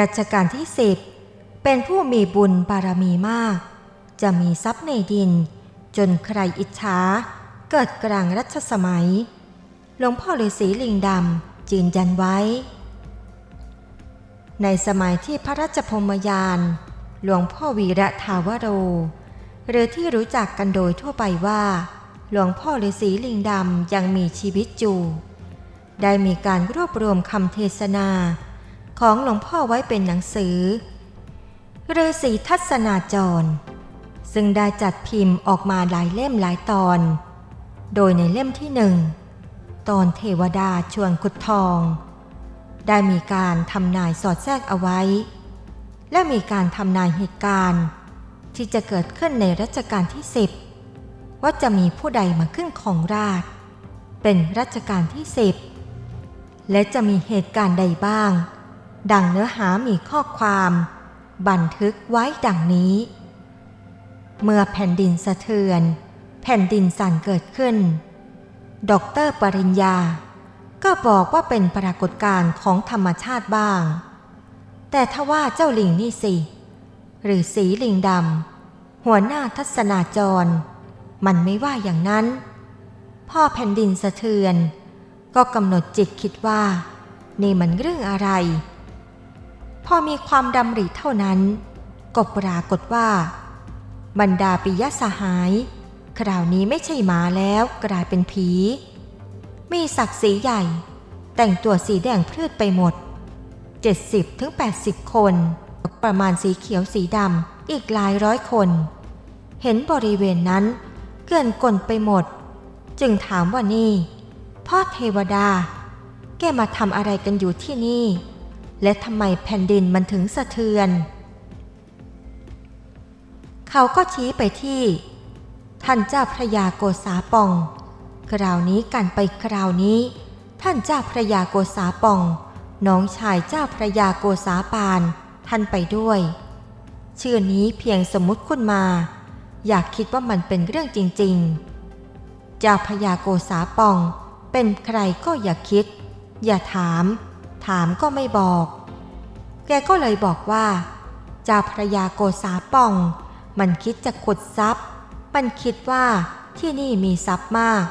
รัชกาลที่สิบเป็นผู้มีบุญบารมีมาก จะมีทรัพย์ในดิน จนใครอิจฉาเกิดกลางรัชสมัย หลวงพ่อฤาษีลิงดำยืนยันไว้ ในสมัยที่พระราชพมยาน หลวงพ่อวีระทาวโร หรือที่รู้จักกันโดยทั่วไปว่า หลวงพ่อฤาษีลิงดำยังมีชีวิตอยู่ ได้มีการรวบรวมคำเทศนา ของหลวงพ่อไว้เป็นหนังสือฤาษีทัศนาจร ซึ่งได้จัดพิมพ์ออกมาหลายเล่มหลายตอน โดยในเล่มที่หนึ่ง ตอนเทวดาชวนขุดทอง ได้มีการทำนายสอดแทรกเอาไว้ และมีการทำนายเหตุการณ์ ที่จะเกิดขึ้นในรัชกาลที่สิบว่าจะมีผู้ใดมาขึ้นของราช เป็นรัชกาลที่สิบและจะมีเหตุการณ์ใดบ้าง ดังเนื้อหามีข้อความ บันทึกไว้ดังนี้ เมื่อแผ่นดินสะเทือน แผ่นดินสั่นเกิดขึ้น ดรปริญญา ก็บอกว่าเป็นปรากฏการณ์ของธรรมชาติบ้าง แต่ถ้าว่าเจ้าลิงนี่สิ หรือสีลิงดำหัวหน้าทัศนาจร มันไม่ว่าอย่างนั้น พ่อแผ่นดินสะเทือน ก็กำหนดจิตคิดว่า นี่มันเรื่องอะไร พอมีความดำริเท่านั้น ก็ปรากฏว่า บรรดาปิยสหาย คราวนี้ไม่ใช่หมาแล้วกลายเป็นผี มีศักดิ์ศรีใหญ่ แต่งตัวสีแดงพืชไปหมด 70ถึง80 คน ประมาณสีเขียวสีดำอีกหลายร้อยคน เห็นบริเวณนั้นเกินกลนไปหมด จึงถามว่านี่ พ่อเทวดา แกมาทำอะไรกันอยู่ที่นี่ และทำไมแผ่นดินมันถึงสะเทือน เขาก็ชี้ไปที่ ท่านเจ้าพระยาโกษาปอง คราวนี้กันไปคราวนี้ ท่านเจ้าพระยาโกษาปอง น้องชายเจ้าพระยาโกษาปาน ท่านไปด้วย ชื่อนี้เพียงสมมุติขึ้นมา อยากคิดว่ามันเป็นเรื่องจริง ๆ เจ้าพระยาโกษาปองเป็นใครก็อย่าคิด อย่าถาม ถามก็ไม่บอก แกก็เลยบอกว่าเจ้าพระยาโกษาปอง มันคิดจะขุดทรัพย์ มันคิดว่าที่นี่มีทรัพย์มาก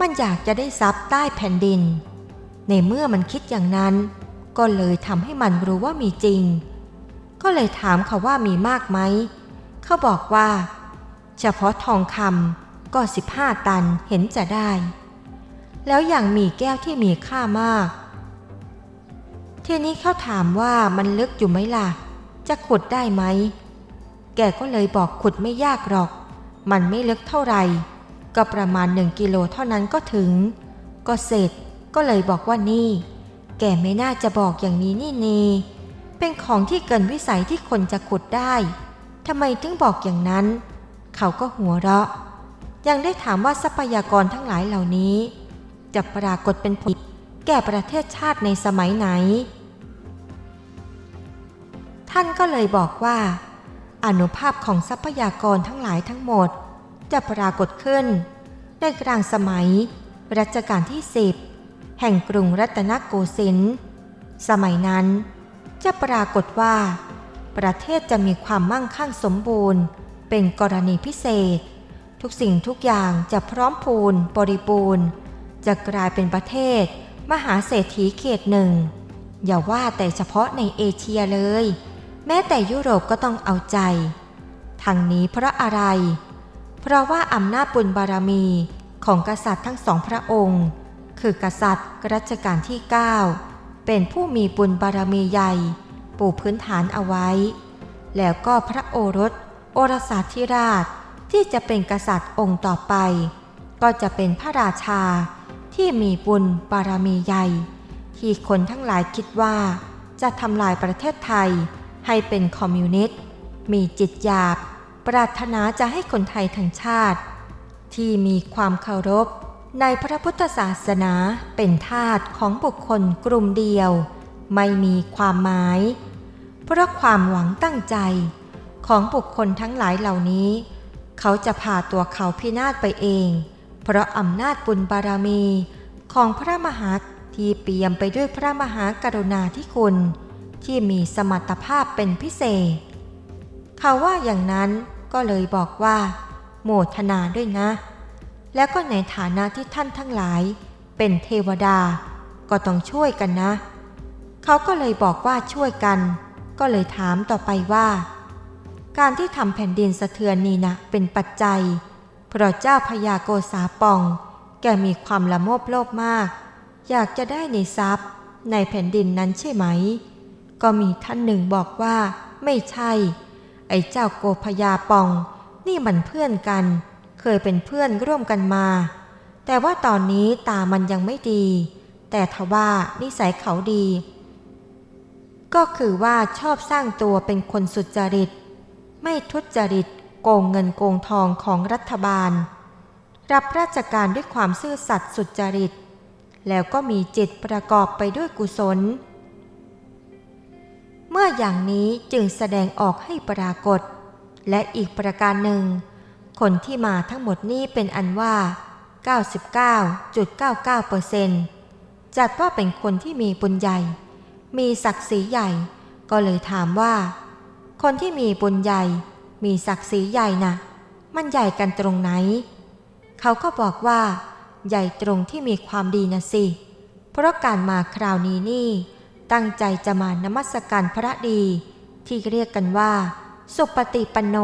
มันอยากจะได้ทรัพย์ใต้แผ่นดิน ในเมื่อมันคิดอย่างนั้น ก็เลยทำให้มันรู้ว่ามีจริง ก็เลยถามเขาว่ามีมากไหม เขาบอกว่า เฉพาะทองคำก็ 15 ตันเห็นจะได้ แล้วอย่างมีแก้วที่มีค่ามาก ทีนี้เขาถามว่ามันลึกอยู่ไหมล่ะ จะขุดได้ไหม แกก็เลยบอกขุดไม่ยากหรอก มันไม่ลึกเท่าไหร่ ก็ประมาณหนึ่งกิโลเท่านั้นก็ถึง ก็เสร็จก็เลยบอกว่านี่ แกไม่น่าจะบอกอย่างนี้นี่นีเป็นของที่เกินวิสัยที่คนจะขุดได้ทำไมถึงบอกอย่างนั้น เขาก็หัวเราะ ยังได้ถามว่าทรัพยากรทั้งหลายเหล่านี้ จะปรากฏเป็นผลแก่ประเทศชาติในสมัยไหน ท่านก็เลยบอกว่า อนุภาพของทรัพยากรทั้งหลายทั้งหมด จะปรากฏขึ้น ในกลางสมัย รัชกาลที่สิบแห่งกรุงรัตนโกสินทร์สมัยนั้น จะปรากฏว่า ประเทศจะมีความมั่งคั่งสมบูรณ์ เป็นกรณีพิเศษ ทุกสิ่งทุกอย่างจะพร้อมพูนบริบูรณ์ จะกลายเป็นประเทศ มหาเศรษฐีเขตหนึ่ง อย่าว่าแต่เฉพาะในเอเชียเลย แม้แต่ยุโรปก็ต้องเอาใจ ทางนี้เพราะอะไร เพราะว่าอำนาจบุญบารมีของกษัตริย์ทั้งสองพระองค์ คือกษัตริย์รัชกาลที่ 9 เป็นผู้มีบุญบารมีใหญ่ ปูพื้นฐานเอาไว้ แล้วก็พระโอรส โอรสาธิราชที่จะเป็นกษัตริย์องค์ต่อไป ก็จะเป็นพระราชาที่มีบุญบารมีใหญ่ ที่คนทั้งหลายคิดว่าจะทำลายประเทศไทย ให้เป็นคอมมิวนิสต์ มีจิตหยาบ ปรารถนาจะให้คนไทยทั้งชาติ ที่มีความเคารพ ในพระพุทธศาสนาเป็นทาสของบุคคลกลุ่มเดียว ไม่มีความหมาย เพราะความหวังตั้งใจ ของบุคคลทั้งหลายเหล่านี้ เขาจะพาตัวเขาพินาศไปเอง เพราะอำนาจบุญบารมีของพระมหาที่เปี่ยมไปด้วยพระมหากรุณาธิคุณ ที่มีสมรรถภาพเป็นพิเศษ เขาว่าอย่างนั้นก็เลยบอกว่า โมทนาด้วยนะ แล้วก็ในฐานะที่ท่านทั้งหลาย เป็นเทวดา ก็ต้องช่วยกันนะ เขาก็เลยบอกว่าช่วยกัน ก็เลยถามต่อไปว่า การที่ทำแผ่นดินสะเทือนนี่นะเป็นปัจจัยเพราะเจ้าพญาโกษาปอง แกมีความละโมบโลภมาก อยากจะได้ในทรัพย์ ในแผ่นดินนั้นใช่ไหม ก็มีท่านหนึ่งบอกว่า ไม่ใช่ ไอ้เจ้าโกพญาปอง นี่มันเพื่อนกัน เคยเป็นเพื่อนร่วมกันมา แต่ว่าตอนนี้ตามันยังไม่ดี แต่ทว่านิสัยเขาดี ก็คือว่าชอบสร้างตัวเป็นคนสุจริต ไม่ทุจริตโกงเงินโกงทองของรัฐบาล รับราชการด้วยความซื่อสัตย์สุจริต แล้วก็มีจิตประกอบไปด้วยกุศล เมื่ออย่างนี้จึงแสดงออกให้ปรากฏ และอีกประการหนึ่ง คนที่มาทั้งหมดนี้เป็นอันว่า 99.99%จัดว่าเป็นคนที่มีบุญใหญ่ มีศักดิ์ศรีใหญ่ ก็เลยถามว่า คนที่มีบุญใหญ่ มีศักดิ์ศรีใหญ่นะ่ะมันใหญ่กันตรงไหน เขาก็บอกว่า ใหญ่ตรงที่มีความดีนะสิ เพราะการมาคราวนี้นี่ ตั้งใจจะมานมัสการพระดี ที่เรียกกันว่า สุปฏิปันโน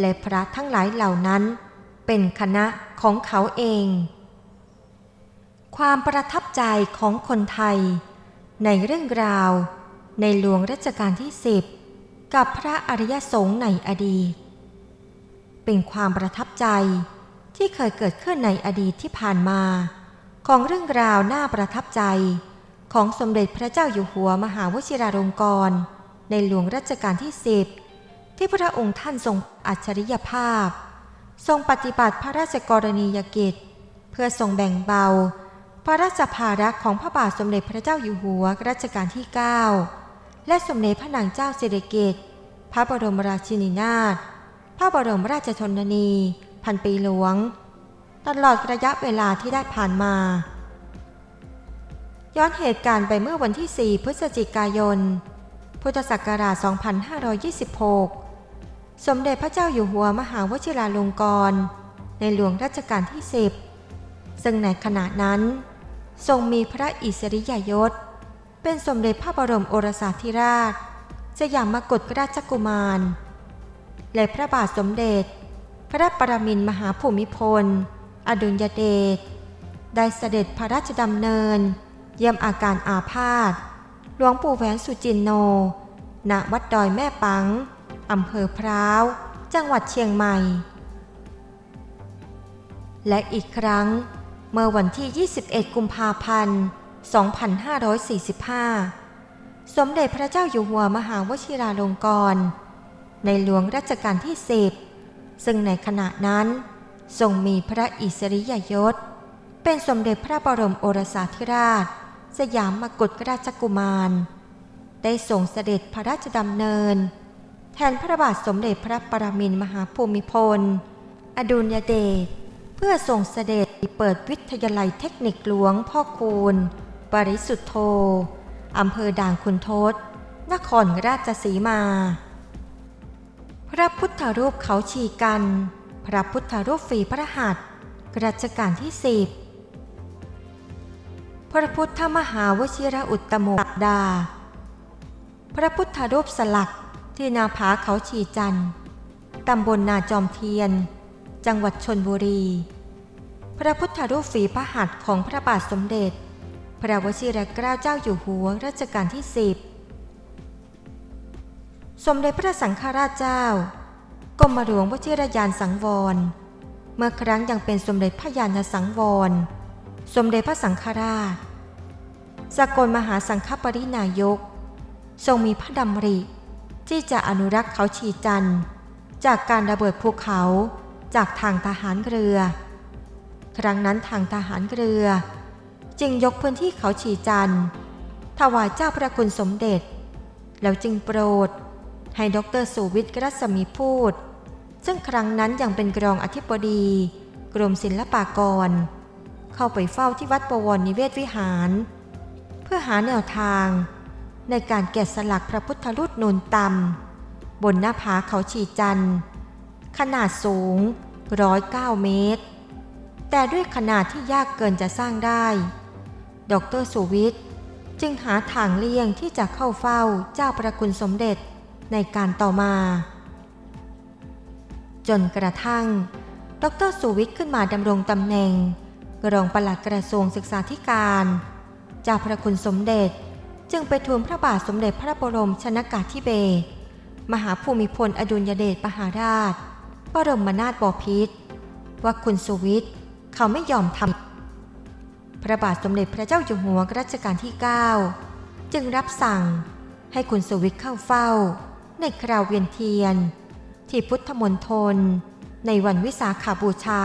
และพระทั้งหลายเหล่านั้น เป็นคณะของเขาเอง ความประทับใจของคนไทย ในเรื่องราว ในหลวงรัชกาลที่สิบกับพระอริยสงฆ์ในอดีต เป็นความประทับใจที่เคยเกิดขึ้นในอดีตที่ผ่านมา ของเรื่องราวน่าประทับใจ ของสมเด็จพระเจ้าอยู่หัวมหาวชิราลงกรณ์ในหลวงรัชกาลที่สิบที่พระองค์ท่านทรงอัจฉริยภาพ ทรงปฏิบัติพระราชกรณียกิจ เพื่อทรงแบ่งเบา พระราชภาระของพระบาทสมเด็จพระเจ้าอยู่หัวรัชกาลที่ 9 และสมเด็จพระนางเจ้าสิริกิติ์พระบรมราชินีนาถพระบรมราชชนนี พันปีหลวง ตลอดระยะเวลาที่ได้ผ่านมา ย้อนเหตุการณ์ไปเมื่อวันที่ 4 พฤศจิกายน พุทธศักราช 2526 สมเด็จพระเจ้าอยู่หัวมหาวชิราลงกรณ์ในหลวงรัชกาลที่ 10 ซึ่งในขณะนั้น ทรงมีพระอิสริยยศ เป็นสมเด็จพระบรมโอรสาธิราชสยามกุฎราชกุมาร และพระบาทสมเด็จ พระปรมินมหาภูมิพล อดุลยเดชได้เสด็จพระราชดำเนิน เยี่ยมอาการอาพาธหลวงปู่แหวนสุจินโน ณ วัดดอยแม่ปัง อำเภอพร้าว จังหวัดเชียงใหม่ และอีกครั้ง เมื่อวันที่ 21 กุมภาพันธ์ 2545 สมเด็จพระเจ้าอยู่หัวมหาวชิราลงกรณ์ในหลวงรัชกาลที่ 10 ซึ่งในขณะนั้นทรงมีพระอิสริยยศ เป็นสมเด็จพระบรมโอรสาธิราช สยามมกุฎราชกุมาร ได้ส่งเสด็จพระราชดำเนิน แทนพระบาทสมเด็จพระปรมินมหาภูมิพล อดุลยเดชเพื่อส่งเสด็จเปิดวิทยาลัยเทคนิคหลวงพ่อคูณปริสุทธโธอำเภอด่านคุณทศ นครราชสีมา พระพุทธรูปเขาชีกัน พระพุทธรูปฝีพระหัตถ์รัชกาลที่สิบ พระพุทธมหาวชิระอุตตโมดา พระพุทธรูปสลักที่นาผาเขาชีจันต์ตำบลนาจอมเทียน จังหวัดชนบุรี พระพุทธรูปฝีพระหัตถ์ของพระบาทสมเด็จ พระวชิรเกล้าเจ้าอยู่หัวรัชกาลที่สิบสมเด็จพระสังฆราชเจ้ากรมหลวงวชิรยานสังวร เมื่อครั้งยังเป็นสมเด็จพระยาณสังวร สมเด็จพระสังฆราช สกลมหาสังฆปรินายก ทรงมีพระดำริ ที่จะอนุรักษ์เขาชีจันจากการระเบิดภูเขาจากทางทหารเรือ ครั้งนั้นทางทหารเรือ จึงยกพื้นที่เขาชีจันถวายเจ้าพระคุณสมเด็จ แล้วจึงโปรดให้ดรสุวิทย์รัศมีพูด ซึ่งครั้งนั้นยังเป็นกรองอธิบดี กรมศิลปากร เข้าไปเฝ้าที่วัดประวรนิเวศวิหาร เพื่อหาแนวทาง ในการแกะสลักพระพุทธรูปนูนต่ำบนหน้าผาเขาชีจันทร์ขนาดสูง 109 เมตร แต่ด้วยขนาดที่ยากเกินจะสร้างได้ ดรสุวิทย์จึงหาทางเลี่ยงที่จะเข้าเฝ้าเจ้าประคุณสมเด็จในการต่อมา จนกระทั่ง ดรสุวิทย์ขึ้นมาดำรงตำแหน่ง รองปลัดกระทรวงศึกษาธิการ จ้าพระคุณสมเด็จ จึงไปทูลพระบาทสมเด็จพระบรมชนากาธิเบศรมหาภูมิพลอดุลยเดชมหาราชบรมนาถบพิตรว่าคุณสุวิทย์เขาไม่ยอมทำพระบาทสมเด็จพระเจ้าอยู่หัวรัชกาลที่ 9 จึงรับสั่งให้คุณสุวิทย์เข้าเฝ้า ในคราวเวียนเทียน ที่พุทธมณฑลในวันวิสาขาบูชา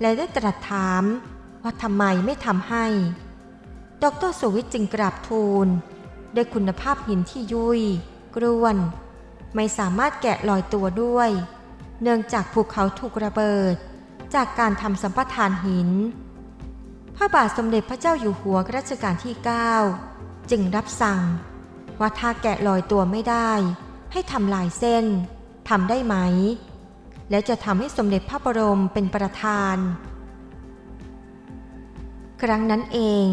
และได้ตรัสถามว่าทำไมไม่ทำให้ ดรสุวิทย์จึงกราบทูลด้วยคุณภาพหินที่ยุ่ยกรวน ไม่สามารถแกะลอยตัวด้วย เนื่องจากภูเขาถูกระเบิด จากการทำสัมปทานหิน พระบาทสมเด็จพระเจ้าอยู่หัวรัชกาลที่ 9 จึงรับสั่ง ว่าถ้าแกะลอยตัวไม่ได้ ให้ทำลายเส้นทำได้ไหม แล้วจะทำให้สมเด็จพระบรมเป็นประธาน ครั้งนั้นเอง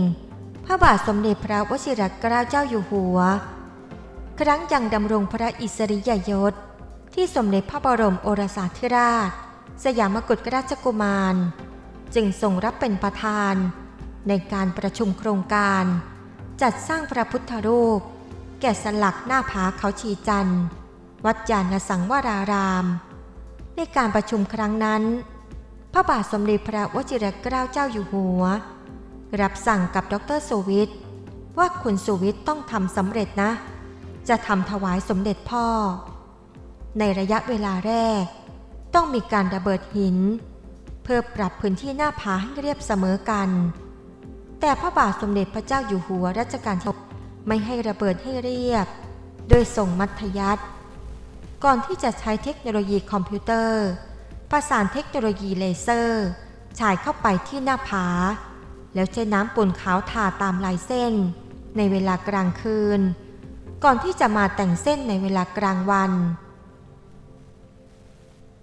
ระบาทสมเด็จพระวชิรเกล้าเจ้าอยู่หัว ครั้งยังดำรงพระอิสริยยศ ที่สมเด็จพระบรมโอรสาธิราช สยามกุฎราชกุมาร จึงทรงรับเป็นประธาน ในการประชุมโครงการ จัดสร้างพระพุทธรูป แกะสลักหน้าผาเขาชีจันทร์ วัดยานสังวราราม ในการประชุมครั้งนั้น พระบาทสมเด็จพระวชิรเกล้าเจ้าอยู่หัว รับสั่งกับดรสุวิทย์ว่าคุณสุวิทย์ต้องทำสำเร็จนะ จะทำถวายสมเด็จพ่อ ในระยะเวลาแรก ต้องมีการระเบิดหิน เพื่อปรับพื้นที่หน้าผาให้เรียบเสมอกัน แต่พระบาทสมเด็จพระเจ้าอยู่หัวรัชกาลที่ไม่ให้ระเบิดให้เรียบ โดยส่งมัธยัติก่อนที่จะใช้เทคโนโลยีคอมพิวเตอร์ ประสานเทคโนโลยีเลเซอร์ ฉายเข้าไปที่หน้าผา แล้วใช้น้ำปนขาวทาตามลายเส้น ในเวลากลางคืน ก่อนที่จะมาแต่งเส้นในเวลากลางวัน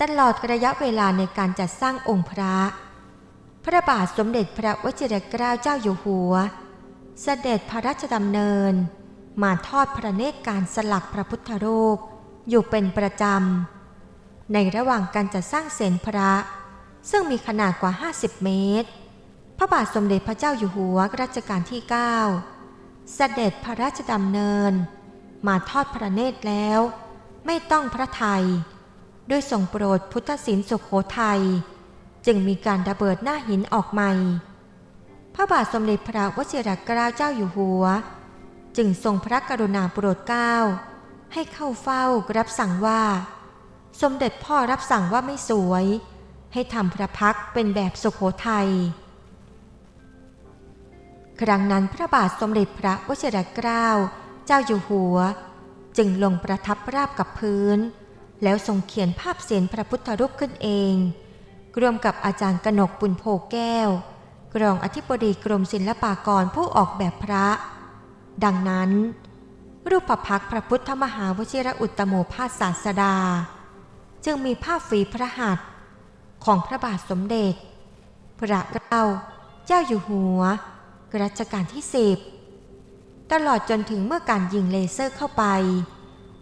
ตลอดระยะเวลาในการจัดสร้างองค์พระ พระบาทสมเด็จพระวชิรเกล้าเจ้าอยู่หัว เสด็จพระราชดำเนิน มาทอดพระเนตรการสลักพระพุทธรูป อยู่เป็นประจำ ในระหว่างการจัดสร้างเศียรพระ ซึ่งมีขนาดกว่า 50 เมตร พระบาทสมเด็จพระเจ้าอยู่หัวรัชกาลที่ 9 เสด็จพระราชดำเนิน มาทอดพระเนตรแล้ว ไม่ต้องพระไทย ด้วยทรงโปรดพุทธศิลป์สุขโขทัยจึงมีการระเบิดหน้าหินออกใหม่ พระบาทสมเด็จพระวชิรเกล้าเจ้าอยู่หัว จึงทรงพระกรุณาโปรดเกล้า ให้เข้าเฝ้ารับสั่งว่า สมเด็จพ่อรับสั่งว่าไม่สวย ให้ทำพระพักเป็นแบบสุโขทัย ครั้งนั้นพระบาทสมเด็จพระวชิรเกล้าเจ้าอยู่หัว จึงลงประทับราบกับพื้น แล้วทรงเขียนภาพเสียนพระพุทธรูปขึ้นเองรวมกับอาจารย์กนกปุณโพแก้ว กรองอธิบดีกรมศิลปากรผู้ออกแบบพระ ดังนั้น รูปพักพระพุทธมหาวชิรอุตตโมภาสศาสดา จึงมีภาพฝีพระหัตถ์ของพระบาทสมเด็จ พระเกล้าเจ้าอยู่หัว รัชกาลที่สิบตลอดจนถึงเมื่อการยิงเลเซอร์เข้าไป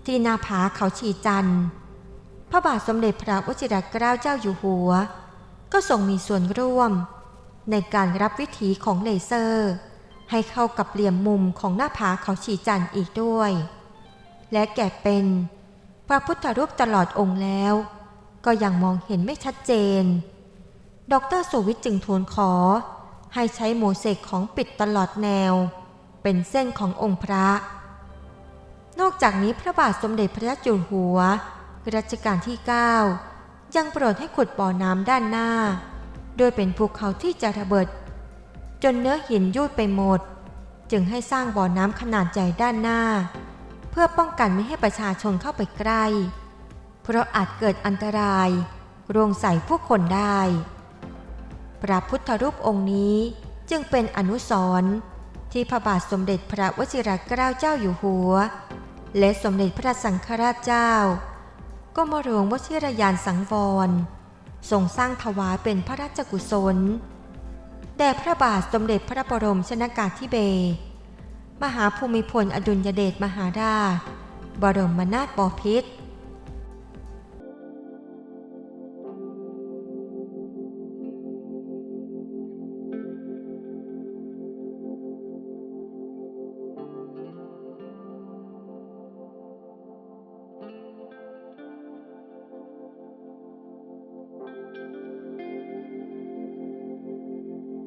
ที่หนาผาเขาชีจันทร์พระบาทสมเด็จพระวชิรเกล้าเจ้าอยู่หัว ก็ทรงมีส่วนร่วม ในการรับวิถีของเลเซอร์ ให้เข้ากับเหลี่ยมมุมของหน้าผาเขาชีจันทร์อีกด้วย และแก่เป็นพระพุทธรูปตลอดองค์แล้ว ก็ยังมองเห็นไม่ชัดเจน ดรสุวิทย์จึงทูลขอ ให้ใช้โมเสกของปิดตลอดแนว เป็นเส้นขององค์พระ นอกจากนี้พระบาทสมเด็จพระจ้าอยู่หัว รัชกาลที่ 9 ยังโปรดให้ขุดบ่อน้ำด้านหน้า โดยเป็นภูเขาที่จะระเบิด จนเนื้อหินยุ่ยไปหมด จึงให้สร้างบ่อน้ำขนาดใหญ่ด้านหน้า เพื่อป้องกันไม่ให้ประชาชนเข้าไปใกล้ เพราะอาจเกิดอันตรายรวงใส่ผู้คนได้ พระพุทธรูปองค์นี้จึงเป็นอนุสรณ์ที่พระบาทสมเด็จพระวชิรเกล้าเจ้าอยู่หัว และสมเด็จพระสังฆราชเจ้า ก็มหลวงวชิรยานสังวรทรงสร้างถวายเป็นพระราชกุศลแด่พระบาทสมเด็จพระบรมชนากาธิเบศรมหาภูมิพลอดุลยเดชมหาราช บรมนาถบพิตร